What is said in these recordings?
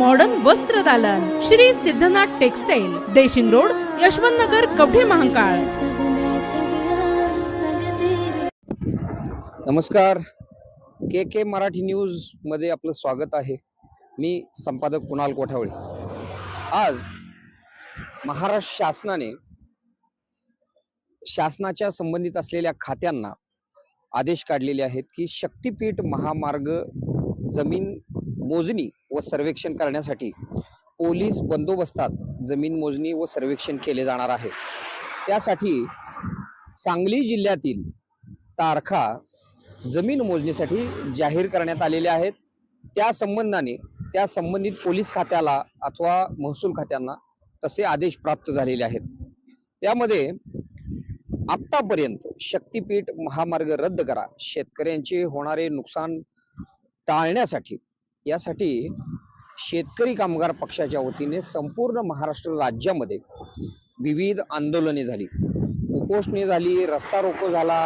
Modern वस्त्र दालन. Shri Siddhanath textile Deshing road Yashwant Nagar Kavathe Mahakal. नमस्कार. K K Marathi न्यूजमध्ये आपलं स्वागत आहे. मी संपादक कुणाल कोठावळे. आज महाराष्ट्र शासनाने शासनाच्या संबंधित असलेल्या खात्यांना आदेश काढलेले आहेत की शक्तीपीठ महामार्ग जमीन मोजणी व सर्वेक्षण करण्यासाठी पोलीस बंदोबस्तात जमीन मोजणी व सर्वेक्षण केले जाणार आहे. त्यासाठी सांगली जिल्ह्यातील तारखा जमीन मोजणीसाठी जाहीर करण्यात आलेल्या आहेत. त्या संबंधाने त्या संबंधित पोलीस खात्याला अथवा महसूल खात्यांना तसे आदेश प्राप्त झालेले आहेत. त्यामध्ये आत्तापर्यंत शक्तीपीठ महामार्ग रद्द करा. शेतकऱ्यांचे होणारे नुकसान टाळण्यासाठी. यासाठी शेतकरी कामगार पक्षाच्या वतीने संपूर्ण महाराष्ट्र राज्यामध्ये विविध आंदोलने झाली. उपोषणे झाली रस्ता रोको झाला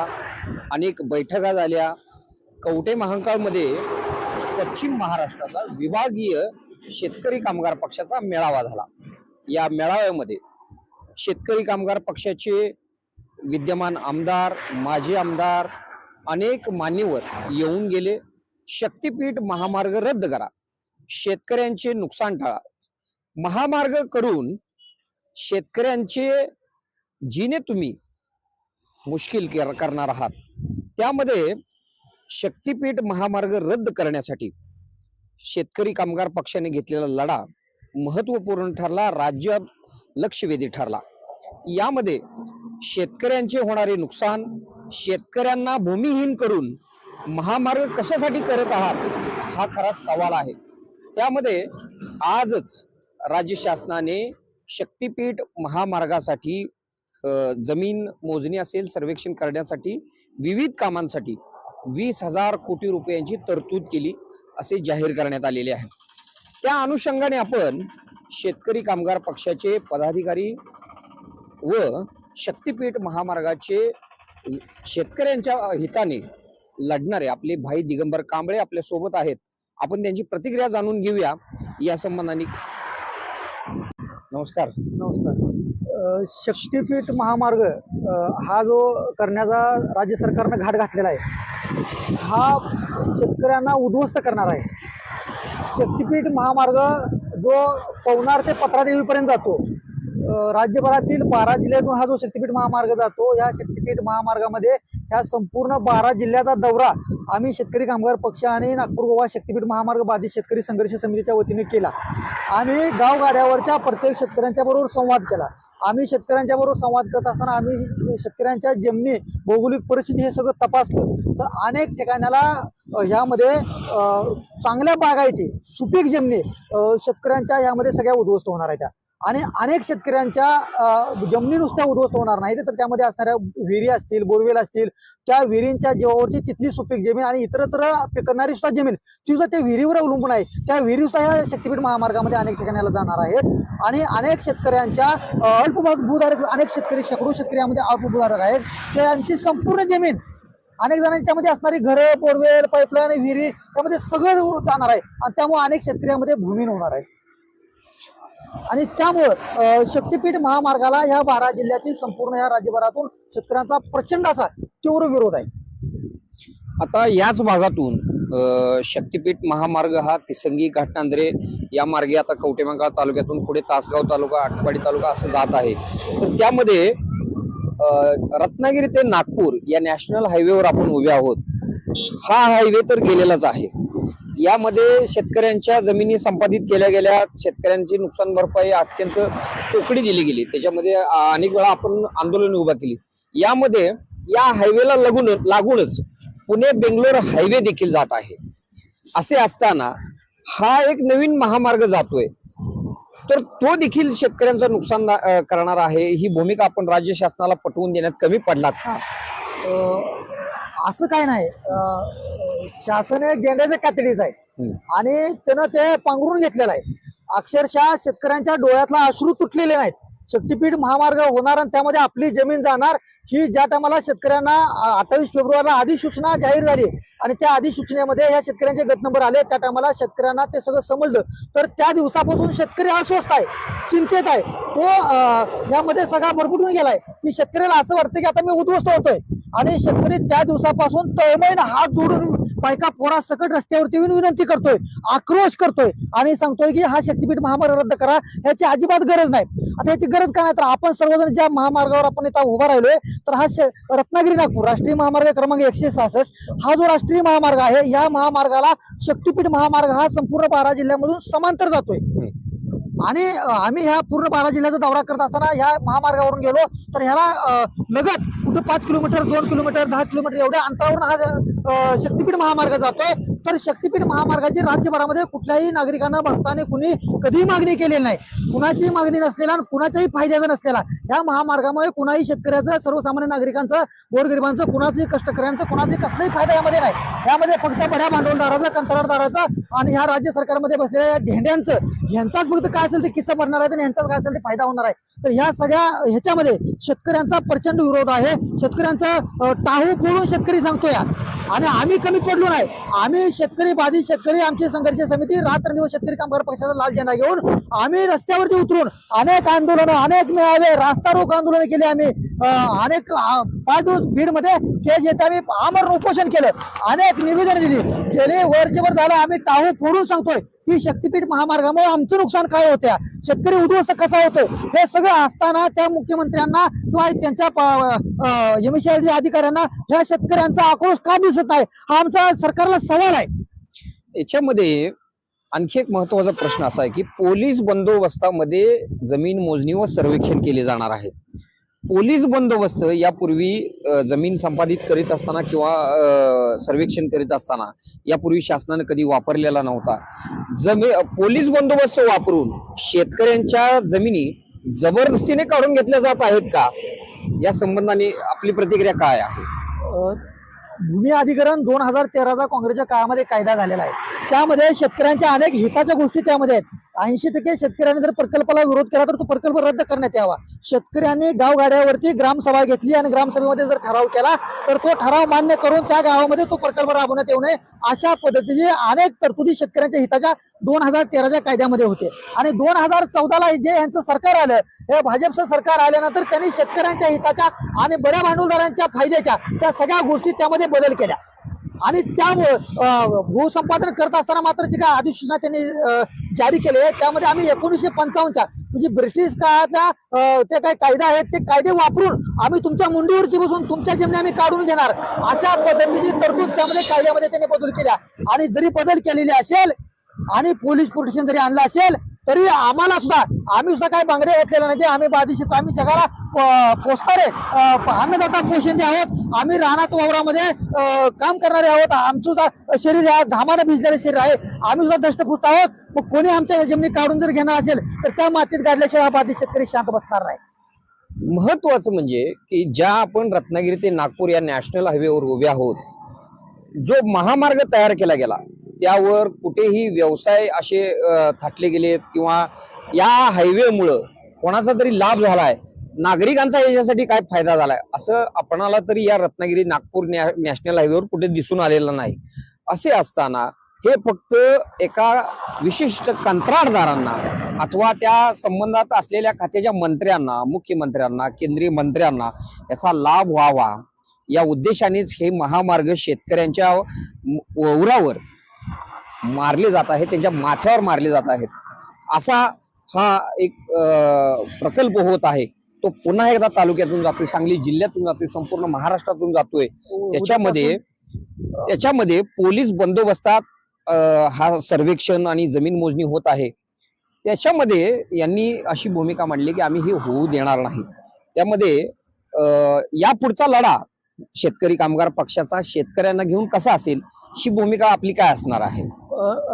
अनेक बैठका झाल्या. कवटे महांकाळमध्ये पश्चिम महाराष्ट्राचा विभागीय शेतकरी कामगार पक्षाचा मेळावा झाला. या मेळाव्यामध्ये शेतकरी कामगार पक्षाचे विद्यमान आमदार माजी आमदार अनेक मान्यवर येऊन गेले. शक्तीपीठ महामार्ग रद्द करा. शेतकऱ्यांचे नुकसान टाळा. महामार्ग करून शेतकऱ्यांचे जिने तुम्ही मुश्किल करणार आहात. त्यामध्ये शक्तीपीठ महामार्ग रद्द करण्यासाठी शेतकरी कामगार पक्षाने घेतलेला लढा महत्त्वपूर्ण ठरला राज्य लक्षवेधी ठरला. यामध्ये शेतकऱ्यांचे होणारे नुकसान शेतकऱ्यांना भूमिहीन करून महामार्ग कशासाठी करत आहात हा खरा सवाल आहे. त्यामध्ये आजच राज्य शासनाने शक्तीपीठ महामार्गासाठी जमीन मोजणी असेल सर्वेक्षण करण्यासाठी विविध कामांसाठी वीस हजार कोटी रुपयांची तरतूद केली असे जाहीर करण्यात आलेले आहे. त्या अनुषंगाने आपण शेतकरी कामगार पक्षाचे पदाधिकारी व शक्तीपीठ महामार्गाचे शेतकऱ्यांच्या हिताने लढणारे आपले भाई दिगंबर कांबळे आपल्यासोबत आहेत. आपण त्यांची प्रतिक्रिया जाणून घेऊया. या संबंधाने. नमस्कार. नमस्कार. शक्तीपीठ महामार्ग हा जो करण्याचा राज्य सरकारनं घाट घातलेला आहे हा शेतकऱ्यांना उद्ध्वस्त करणार आहे. शक्तीपीठ महामार्ग जो पवनार ते पत्रादेवीपर्यंत जातो राज्यभरातील बारा जिल्ह्यातून हा जो शक्तीपीठ महामार्ग जातो या शक्तीपीठ महामार्गामध्ये ह्या संपूर्ण बारा जिल्ह्याचा दौरा आम्ही शेतकरी कामगार पक्ष आणि नागपूर गोवा शक्तीपीठ महामार्ग बाधित शेतकरी संघर्ष समितीच्या वतीने केला. आम्ही गावगाड्यावरच्या प्रत्येक शेतकऱ्यांच्या बरोबर संवाद केला. आम्ही शेतकऱ्यांच्या बरोबर संवाद करत असताना आम्ही शेतकऱ्यांच्या जमिनी भौगोलिक परिस्थिती हे सगळं तपासलं. तर अनेक ठिकाणाला ह्यामध्ये चांगल्या बागायती सुपीक जमिनी शेतकऱ्यांच्या ह्यामध्ये सगळ्या उद्ध्वस्त होणार आहेत त्या. आणि अनेक शेतकऱ्यांच्या जमिनी नुसत्या उद्ध्वस्त होणार नाही. तर त्यामध्ये असणाऱ्या विहिरी असतील बोरवेल असतील त्या विहिरींच्या जीवावरती तिथली सुपीक जमीन आणि इतरत्र पिकणारी सुद्धा जमीन ती सुद्धा त्या विहिरीवर अवलंबून आहे. त्या विहिरी सुद्धा या शक्तीपीठ महामार्गामध्ये अनेक ठिकाणाला जाणार आहेत. आणि अनेक शेतकऱ्यांच्या अल्पभूधारक अनेक शेतकरी शेकडो शेतकरी यामध्ये अल्पभूधारक आहेत. त्यांची संपूर्ण जमीन अनेक जणांची त्यामध्ये असणारी घरं बोरवेल पाईपलाईन विहिरी त्यामध्ये सगळं जाणार आहे. आणि त्यामुळे अनेक शेतकऱ्यांमध्ये भूमीन होणार आहे आणि त्यामुळं शक्तीपीठ महामार्गाला ह्या बारा जिल्ह्यातील संपूर्ण या राज्यभरातून शेतकऱ्यांचा प्रचंड असा तीव्र विरोध आहे. आता याच भागातून शक्तीपीठ महामार्ग हा तिसंगी घाटनांद्रे या मार्गे आता कवटेमंगाळ तालुक्यातून पुढे तासगाव तालुका आटपाडी तालुका असं जात आहे. तर त्यामध्ये रत्नागिरी ते नागपूर या नॅशनल हायवेवर आपण उभे आहोत. हा हायवे तर गेलेलाच आहे. यामध्ये शेतकऱ्यांच्या जमिनी संपादित केल्या गेल्या. शेतकऱ्यांची नुकसान भरपाई अत्यंत तोकडी दिली गेली. त्याच्यामध्ये अनेक वेळा आपण आंदोलन उभा केली. यामध्ये या हायवेला लागून लागूनच पुणे बेंगलोर हायवे देखील जात आहे. असे असताना हा एक नवीन महामार्ग जातोय. तर तो देखील शेतकऱ्यांचं नुकसान करणार आहे. ही भूमिका आपण राज्य शासनाला पटवून देण्यात कमी पडलात. का असं काय नाही. शासन हे गेंड्याच्या कातडीच आहे. आणि त्यानं ते पांघरून घेतलेलं आहे. अक्षरशः शेतकऱ्यांच्या डोळ्यातला अश्रू तुटलेले नाहीत. शक्तीपीठ महामार्ग होणार आणि त्यामध्ये आपली जमीन जाणार ही ज्या टायमाला शेतकऱ्यांना अठ्ठावीस फेब्रुवारीला अधिसूचना जाहीर झाली आणि त्या अधिसूचनेमध्ये या शेतकऱ्यांचे गट नंबर आले त्या टायमाला शेतकऱ्यांना ते सगळं समजलं. तर त्या दिवसापासून शेतकरी अस्वस्थ आहे चिंतेत आहे. तो यामध्ये सगळा भरभरून गेलाय. की शेतकऱ्याला असं वाटतं की आता मी उद्ध्वस्त होतोय. आणि शेतकरी त्या दिवसापासून तळमळीनं हात जोडून बायका पोरा सकट रस्त्यावरती येऊन विनंती करतोय आक्रोश करतोय आणि सांगतोय की हा शक्तीपीठ महामार्ग रद्द करा ह्याची अजिबात गरज नाही. आता याची गरज का नाही? तर आपण सर्वजण ज्या महामार्गावर आपण इथं उभा राहिलोय तर हा श- रत्नागिरी नागपूर राष्ट्रीय महामार्ग क्रमांक एकशे सहासष्ट हा जो राष्ट्रीय महामार्ग आहे या महामार्गाला शक्तीपीठ महामार्ग हा संपूर्ण बारा जिल्ह्यामधून समांतर जातोय. आणि आम्ही ह्या पूर्ण बारा जिल्ह्याचा दौरा करत असताना ह्या महामार्गावरून गेलो तर ह्याला लगत कुठं पाच किलोमीटर दोन किलोमीटर दहा किलोमीटर एवढ्या अंतरावरून हा अ, शक्तीपीठ महामार्ग जातोय. तर शक्तीपीठ महामार्गाची राज्यभरामध्ये कुठल्याही नागरिकांना भक्ताने कुणी कधीही मागणी केलेली नाही. कुणाचीही मागणी नसलेला आणि कुणाच्याही फायद्याचा नसलेला या महामार्गामुळे कुणाही शेतकऱ्याचं सर्वसामान्य नागरिकांचं गोरगरिबांचं कुणाचंही कष्टकऱ्यांचं कुणाचाही कसलाही फायदा यामध्ये नाही. यामध्ये फक्त बड्या भांडवलदाराचा कंत्राटदाराचा आणि ह्या राज्य सरकारमध्ये बसलेल्या या धेंड्यांचं ह्यांचाच फक्त काय असेल ते किस्सा भरणार आहे आणि ह्यांचाच काय असेल ते फायदा होणार आहे. तर ह्या सगळ्या ह्याच्यामध्ये शेतकऱ्यांचा प्रचंड विरोध आहे. शेतकऱ्यांचा टाहू फोडून शेतकरी या आणि आम्ही कमी पडलो नाही. आम्ही शेतकरी बाधित शेतकरी आमची संघर्ष समिती रात्रंदिवस शेतकरी कामगार पक्षाचा लाल झेंडा घेऊन आम्ही रस्त्यावरती उतरून अनेक आंदोलन अनेक मेळावे रास्ता रोक आंदोलन केले आम्ही. अनेक पाच दिवस बीडमध्ये केस येते आम्ही आमरण उपोषण केलं. अनेक निवेदन दिली. गेले वर्षभर झालं आम्ही टाहू फोडून सांगतोय. की शक्तीपीठ महामार्गामुळे आमचं नुकसान काय होत्या शेतकरी उद्ध्वस्त कसा होतोय हे सगळं असताना त्या मुख्यमंत्र्यांना किंवा त्यांच्या एमएसआयडी अधिकाऱ्यांना ह्या शेतकऱ्यांचा आक्रोश का दिसत आहे हा आमचा सरकारला सवाल आहे. याच्यामध्ये आणखी एक महत्त्वाचा प्रश्न असा आहे की पोलीस बंदोबस्तामध्ये जमीन मोजणी व सर्वेक्षण केले जाणार आहे. पोलीस बंदोबस्त यापूर्वी जमीन संपादित करीत असताना किंवा सर्वेक्षण करीत असताना यापूर्वी शासनाने कधी वापरलेला नव्हता. जमी पोलीस बंदोबस्त वापरून शेतकऱ्यांच्या जमिनी जबरदस्तीने काढून घेतल्या जात आहेत का? या संबंधाने आपली प्रतिक्रिया काय आहे? भूमी अधिग्रहण दोन हजार तेराचा काँग्रेसच्या काळामध्ये कायदा झालेला आहे. त्यामध्ये शेतकऱ्यांच्या अनेक हिताच्या गोष्टी त्यामध्ये आहेत. ऐंशी टक्के शेतकऱ्यांनी जर प्रकल्पाला विरोध केला तर तो प्रकल्प रद्द करण्यात यावा. शेतकऱ्यांनी गावगाड्यावरती ग्रामसभा घेतली आणि ग्रामसभेमध्ये जर ठराव केला तर तो ठराव मान्य करून त्या गावामध्ये तो प्रकल्प राबवण्यात येऊ नये अशा पद्धतीचे अनेक तरतुदी शेतकऱ्यांच्या हिताच्या दोन हजार तेराच्या कायद्यामध्ये होते. आणि दोन हजार चौदाला जे यांचं सरकार आलं हे भाजपचं सरकार आल्यानंतर त्यांनी शेतकऱ्यांच्या हिताच्या आणि बड्या भांडवलदारांच्या फायद्याच्या त्या सगळ्या गोष्टी त्यामध्ये बदल केल्या. आणि त्यामुळं भूसंपादन करत असताना मात्र जी काय अधिसूचना त्यांनी जारी केली आहे त्यामध्ये आम्ही एकोणीसशे पंचावन्नच्या म्हणजे ब्रिटिश काळातल्या ते काही कायदा आहेत ते कायदे वापरून आम्ही तुमच्या मुंडीवरती बसून तुमच्या जमिनी आम्ही काढून घेणार अशा पद्धतीची तरतूद त्यामध्ये कायद्यामध्ये त्यांनी बदल केल्या. आणि जरी बदल केलेली असेल आणि पोलीस प्रोटेक्शन जरी आणलं असेल तरी आम्हाला सुद्धा आम्ही सुद्धा काही बांगड्या घेतलेल्या नाही. आम्ही बाधित आम्ही जगाला प- पोचणारे आम्ही जाता पोषण आहोत. आम्ही रानात वावरामध्ये काम करणारे आहोत. आमचं सुद्धा शरीर आहे घामानं भिजलेलं शरीर आहे. आम्ही सुद्धा दष्टपुष्ट आहोत. मग कोणी आमच्या जमिनी काढून जर घेणार असेल तर त्या मातीत काढल्याशिवाय हा बाधित शेतकरी शांत बसणार नाही. महत्वाचं म्हणजे की ज्या आपण रत्नागिरी ते नागपूर या नॅशनल हायवेवर उभे आहोत जो महामार्ग तयार केला गेला त्यावर कुठेही व्यवसाय असे थाटले गेलेत किंवा या हायवेमुळं कोणाचा तरी लाभ झालाय नागरिकांचा याच्यासाठी काय फायदा झालाय असं आपणाला तरी या रत्नागिरी नागपूर नॅ- नॅशनल हायवेवर कुठे दिसून आलेलं नाही. असे असताना हे फक्त एका विशिष्ट कंत्राटदारांना अथवा त्या संबंधात असलेल्या खात्याच्या मंत्र्यांना मुख्यमंत्र्यांना केंद्रीय मंत्र्यांना याचा लाभ व्हावा या उद्देशानेच हे महामार्ग शेतकऱ्यांच्या उरावर मारले जात आहेत त्यांच्या माथ्यावर मारले जात आहेत. असा हा एक अं, प्रकल्प होत आहे. तो पुन्हा एकदा तालुक्यातून जातोय सांगली जिल्ह्यातून जातोय संपूर्ण महाराष्ट्रातून जातोय. त्याच्यामध्ये त्याच्यामध्ये पोलीस बंदोबस्तात हा सर्वेक्षण आणि जमीन मोजणी होत आहे. त्याच्यामध्ये यांनी अशी भूमिका मांडली की आम्ही हे होऊ देणार नाही. त्यामध्ये अं, या पुढचा लढा शेतकरी कामगार पक्षाचा शेतकऱ्यांना घेऊन कसा असेल ही भूमिका आपली काय असणार आहे?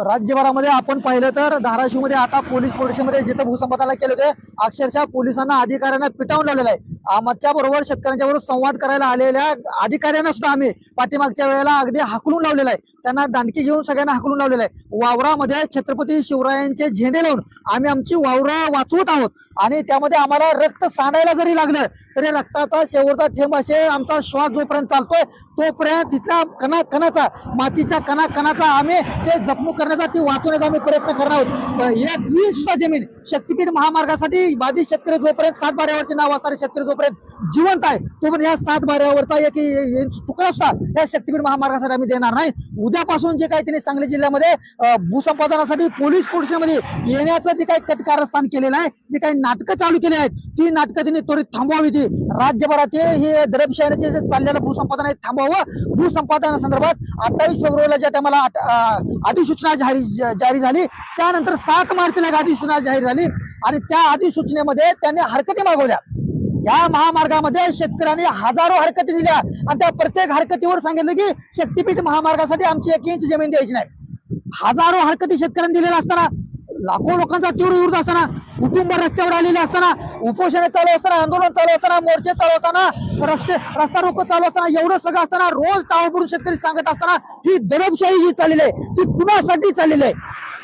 राज्यभरामध्ये आपण पाहिलं तर धाराशिवमध्ये आता पोलीस स्टेशनमध्ये जिथं भूसंपादनाला केलं होते अक्षरशः पोलिसांना अधिकाऱ्यांना पिटावून लावलेलं आहे. आमच्या बरोबर शेतकऱ्यांच्या बरोबर संवाद करायला आलेल्या अधिकाऱ्यांना सुद्धा आम्ही पाठीमागच्या वेळेला अगदी हाकलून लावलेला आहे. त्यांना दांडकी घेऊन सगळ्यांना हाकलून लावलेलं आहे. वावरामध्ये छत्रपती शिवरायांचे झेंडे लावून आम्ही आमची वावरं वाचवत आहोत. आणि त्यामध्ये आम्हाला रक्त सांडायला जरी लागलं तरी रक्ताचा शेवटचा ठेंब असे आमचा श्वास जोपर्यंत चालतोय तोपर्यंत तिथल्या कणा कणाचा मातीच्या कणा कणाचा आम्ही ते जपणूक करण्याचा ती वाचवण्याचा आम्ही प्रयत्न करणार आहोत. एक ही सुद्धा जमीन शक्तीपीठ महामार्गासाठी बाधित शेतकरी जोपर्यंत सात बाऱ्यावरचे नाव असणारे शेतकरी जोपर्यंत जिवंत आहे तोपर्यंत या सात बाऱ्यावरचा एक तुकडा सुद्धा या शक्तीपीठ महामार्गासाठी आम्ही देणार नाही. उद्यापासून जे काही त्यांनी सांगली जिल्ह्यामध्ये भूसंपादनासाठी पोलीस स्टेशनमध्ये येण्याचं जे काही कटकारस्थान केलेलं आहे जे काही नाटकं चालू केली आहेत ती नाटकं त्यांनी त्वरित थांबवावी ती. राज्यभरातील हे दडपशाहीचे जे चाललेलं भूसंपादन आहे थांबवावं. भूसंपादनासंदर्भात अठ्ठावीस फेब्रुवारीला ज्या टायमाला अधिसूचना जारी जारी झाली त्यानंतर सात मार्चला एक अधिसूचना जाहीर झाली. आणि त्या अधिसूचनेमध्ये त्यांनी हरकती मागवल्या. या महामार्गामध्ये शेतकऱ्यांनी हजारो हरकती दिल्या. आणि त्या प्रत्येक हरकतीवर सांगितलं की शक्तीपीठ महामार्गासाठी आमची एक इंच जमीन द्यायची नाही. हजारो हरकती शेतकऱ्यांनी दिलेल्या असताना लाखो लोकांचा तीव्र विरोध असताना कुटुंब रस्त्यावर आलेले असताना उपोषण चालू असताना आंदोलन चालू असताना मोर्चे चालू असताना रस्ते रस्ता रोको चालू असताना एवढं सगळं असताना रोज टाळपडून शेतकरी सांगत असताना ही दडपशाही जी चाललेली आहे. ती कुणासाठी चाललेली आहे?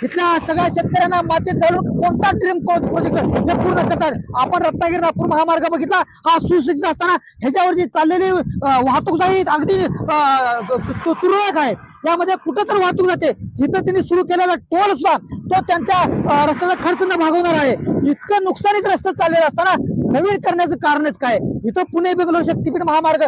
इथल्या सगळ्या शेतकऱ्यांना मातीत घालून कोणता ड्रीम प्रोजेक्ट हे पूर्ण करतात? आपण रत्नागिरी नागपूर महामार्ग बघितला हा सुशिक्षित असताना ह्याच्यावर जी चाललेली वाहतूक जाईल अगदी तुरळक आहे. त्यामध्ये कुठं तर वाहतूक जाते. जिथं त्यांनी सुरू केलेला टोल सुद्धा तो त्यांच्या रस्त्याचा खर्च न भागवणार आहे. इतकं नुकसानीत रस्ता चाललेला असताना नवीन करण्याचं कारणच काय? इथं पुणे बेंगलोर शक्तीपीठ महामार्ग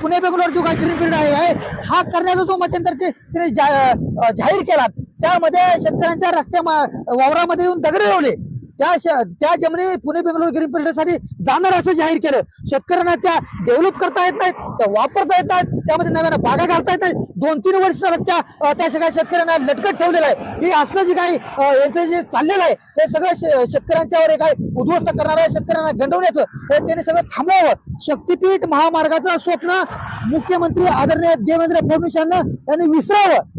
पुणे बेंगलोर जो काय ग्रीनफील्ड आहे हा करण्याचा जो मध्यंतरचे तिने जा- जाहीर केला त्यामध्ये शेतकऱ्यांच्या रस्त्या मा- वावरामध्ये येऊन दगडे लावले. त्या श- त्या जमिनी पुणे बेंगलोर ग्रीन साठी जाणार असं जाहीर केलं. शेतकऱ्यांना त्या डेव्हलप करता येत नाहीत त्या वापरता येत नाहीत त्यामध्ये नव्यानं बागा घालता येत नाहीत. दोन तीन वर्ष त्या त्या सगळ्या शेतकऱ्यांना लटकत ठेवलेलं आहे. हे असलं जे काही यांचं जे चाललेलं आहे हे सगळं शेतकऱ्यांच्यावर एक काय उद्ध्वस्त करणार आहे शेतकऱ्यांना गंडवण्याचं हे त्यांनी सगळं थांबवावं. शक्तीपीठ महामार्गाचं स्वप्न मुख्यमंत्री आदरणीय देवेंद्र फडणवीस यांना त्यांनी विसरावं.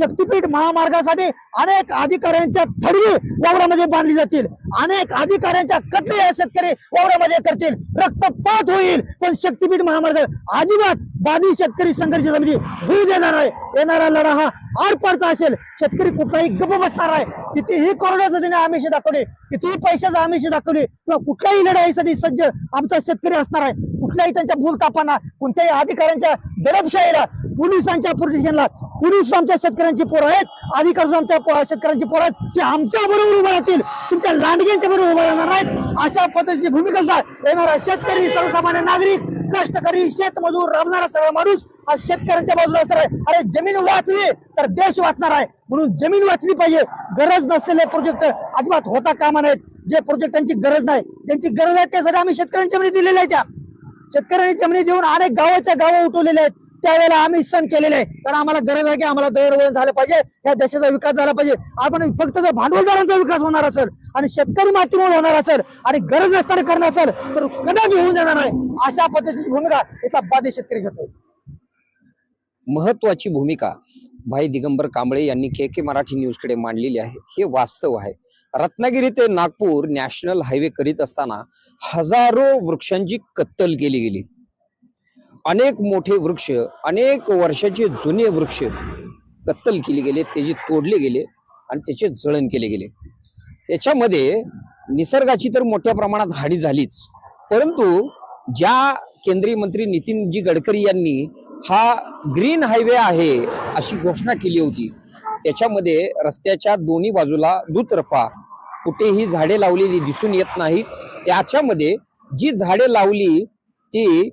शक्तीपीठ महामार्गासाठी अनेक अधिकाऱ्यांच्या थडवी वावरामध्ये बांधली जातील. अनेक अधिकाऱ्यांच्या कत्ले शेतकरी वावरामध्ये करतील. रक्तपात होईल. पण शक्तीपीठ महामार्ग अजिबात बाधित शेतकरी संघर्ष समिती होऊ देणार आहे येणारा लढा हा आरपारचा असेल. शेतकरी कुठलाही गप बसणार आहे कितीही करोडाचं त्याने आमिष दाखवले कितीही पैशाचं आमिष दाखवले किंवा कुठल्याही लढाईसाठी सज्ज आमचा शेतकरी असणार आहे. कुठल्याही त्यांच्या भूलतापांना कोणत्याही अधिकाऱ्यांच्या दडपशाहीला पोलिसांच्या प्रोटेक्शनला पोलीस आमच्या शेतकऱ्यांची पोरं आहेत अधिकारी आमच्या शेतकऱ्यांची पोरं आहेत ते आमच्या बरोबर उभं राहतील. तुमच्या लांडग्यांच्या बरोबर उभं राहणार नाहीत अशा पद्धतीची भूमिका येणारा शेतकरी सर्वसामान्य नागरिक कष्टकरी शेतमजूर राबणारा सगळा माणूस हा शेतकऱ्यांच्या बाजूला असणार आहे. अरे जमीन वाचली तर देश वाचणार आहे. म्हणून जमीन वाचली पाहिजे. गरज नसलेले प्रोजेक्ट अजिबात होता कामा नाहीत जे प्रोजेक्टांची गरज नाही. ज्यांची गरज आहे त्यासाठी आम्ही शेतकऱ्यांच्या मध्ये दिलेल्या आहेत त्या शेतकऱ्यांनी जमिनी देऊन अनेक गावाच्या गावं उठवलेल्या आहेत. त्यावेळेला आम्ही सण केलेले आहे. कारण आम्हाला गरज आहे की आम्हाला दळणवळण झालं पाहिजे. या देशाचा विकास झाला पाहिजे. आपण फक्त जर भांडवलदारांचा विकास होणार असेल आणि शेतकरी मातीमुळे होणार असेल आणि गरज असताना करणार असेल तर कदापि होऊन देणार नाही. अशा पद्धतीची भूमिका इथला बाधित शेतकरी घेतो महत्वाची भूमिका भाई दिगंबर कांबळे यांनी के के मराठी न्यूजकडे मांडलेली आहे. हे वास्तव आहे. रत्नागिरी ते नागपूर नॅशनल हायवे करीत असताना हजारो वृक्षांची कत्तल केली गेली. अनेक मोठे वृक्ष अनेक वर्षाचे जुने वृक्ष कत्तल केले गेले त्याचे तोडले गेले आणि त्याचे जळण केले गेले. याच्यामध्ये निसर्गाची तर मोठ्या प्रमाणात हानी झालीच. परंतु ज्या केंद्रीय मंत्री नितीनजी गडकरी यांनी हा ग्रीन हायवे आहे अशी घोषणा केली होती त्याच्यामध्ये रस्त्याच्या दोन्ही बाजूला दुतर्फा कुठेही झाडे लावलेली दिसून येत नाहीत. त्याच्यामध्ये जी झाडे लावली ती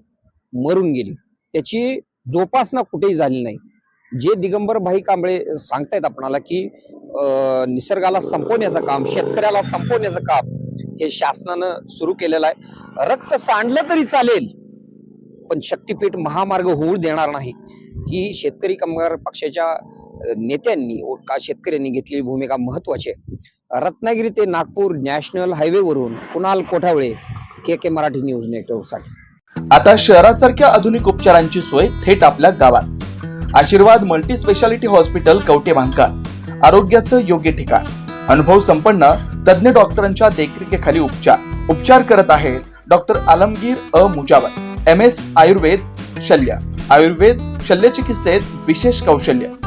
मरून गेली. त्याची जोपासना कुठेही झाली नाही. जे दिगंबर भाई कांबळे सांगतायत आपणाला की निसर्गाला संपवण्याचं काम शेतकऱ्याला संपवण्याचं काम हे शासनानं सुरू केलेलं आहे. रक्त सांडलं तरी चालेल पण शक्तीपीठ महामार्ग होऊ देणार नाही. ही शेतकरी कामगार पक्षाच्या नेत्यांनी का शेतकऱ्यांनी घेतलेली भूमिका महत्वाची आहे. रत्नागिरी ते Nagpur national हायवेवरून Kunal Kothawale K K Marathi news नेटवर्कसाठी आता शहरासारख्या आधुनिक उपचारांची सोय थेट आपल्या गावात. Ashirwad multi speciality hospital Kavathe बांधकाम. आरोग्याचं योग्य ठिकाण. अनुभव संपन्न तज्ज्ञ डॉक्टरांच्या देखरेखीखाली उपचार. उपचार करत आहेत डॉक्टर आलमगीर अ. मुजावर एम. एस. आयुर्वेद शल्य. आयुर्वेद शल्य चिकित्सेत विशेष कौशल्य.